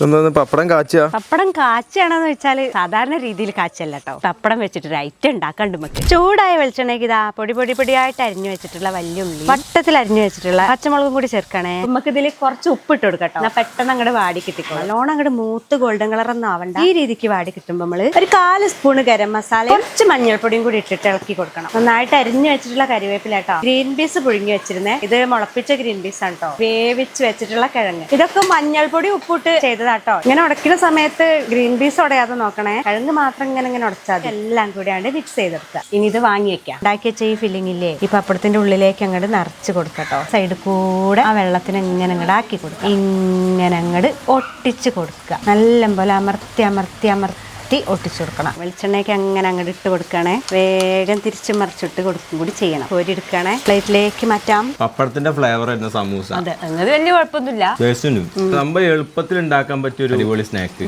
പപ്പടം കാച്ചുക പപ്പടം കാച്ചാണെന്ന് വെച്ചാൽ സാധാരണ രീതിയിൽ കാച്ചല്ല കേട്ടോ പപ്പടം വെച്ചിട്ട് ഒരു ഐറ്റം ഉണ്ടാക്കാണ്ട് നമുക്ക് ചൂടായ വെളിച്ചെണ്ണയ്ക്ക് ഇതാ പൊടി പൊടി പൊടിയായിട്ട് അരിഞ്ഞു വെച്ചിട്ടുള്ള വലിയ ഉള്ളി വട്ടത്തിൽ അരിഞ്ഞു വെച്ചിട്ടുള്ള പച്ചമുളകും കൂടി ചേർക്കണേ. നമുക്ക് ഇതിൽ കുറച്ച് ഉപ്പിട്ട് കൊടുക്കട്ടോ. എന്നാ പെട്ടെന്ന് അങ്ങോട്ട് വാടി കിട്ടിക്കോ ലോൺ അങ്ങോട്ട് മൂത്ത് ഗോൾഡൻ കളർ ഒന്നും ആവണ്ട. ഈ രീതിക്ക് വാടി കിട്ടുമ്പോൾ നമ്മൾ ഒരു കാൽ സ്പൂണ് ഗരം മസാല കുറച്ച് മഞ്ഞൾപ്പൊടിയും കൂടി ഇട്ടിട്ട് ഇളക്കി കൊടുക്കണം. നന്നായിട്ട് അരിഞ്ഞു വെച്ചിട്ടുള്ള കരിവേപ്പില കേട്ടോ ഗ്രീൻ പീസ് പുഴുങ്ങി വെച്ചിരുന്നേ. ഇത് മുളപ്പിച്ച ഗ്രീൻ പീസ് ആണ് കേട്ടോ വേവിച്ച് വെച്ചിട്ടുള്ള കിഴങ്ങ്. ഇതൊക്കെ മഞ്ഞൾപ്പൊടി ഉപ്പിട്ട് ചെയ്തതാട്ടോ. ഇങ്ങനെ ഉടക്കുന്ന സമയത്ത് ഗ്രീൻ പീസ് ഉടയാതെ നോക്കണേ. കിഴങ്ങ് മാത്രം ഇങ്ങനെ ഇങ്ങനെ ഉടച്ചാൽ. എല്ലാം കൂടിയാണ്ട് മിക്സ് ചെയ്തെടുക്കുക. ഇനി ഇത് വാങ്ങി വെക്കാം. ഉണ്ടാക്കി വെച്ച ഈ ഫില്ലിംഗ് ഇല്ലേ? ഈ പപ്പടത്തിന്റെ ഉള്ളിലേക്ക് അങ്ങോട്ട് നിറച്ച് കൊടുക്കട്ടോ. സൈഡ് കൂടെ ആ വെള്ളത്തിന് ഇങ്ങനെ അങ്ങോട്ട് ആക്കി കൊടുക്കുക. ഇങ്ങനെ അങ്ങോട്ട് ഒട്ടിച്ച് കൊടുക്കുക. നല്ല പോലെ അമർത്തി അമർത്തി അമർത്തി ഒട്ടിച്ചു കൊടുക്കണം. വെളിച്ചെണ്ണയ്ക്ക് അങ്ങനെ അങ്ങോട്ട് ഇട്ട് കൊടുക്കണേ. വേഗം തിരിച്ച് മറിച്ചിട്ട് കൊടുക്കും കൂടി ചെയ്യണം. കോരി എടുക്കണേ പ്ലേറ്റിലേക്ക് മാറ്റാം. പപ്പടത്തിന്റെ ഫ്ലേവർ സമൂസ. അതെ അങ്ങനെ വലിയ കുഴപ്പമൊന്നുമില്ല. സംഭവം എളുപ്പത്തിൽ ഉണ്ടാക്കാൻ പറ്റിയ ഒരു അടിപൊളി സ്നാക്ക്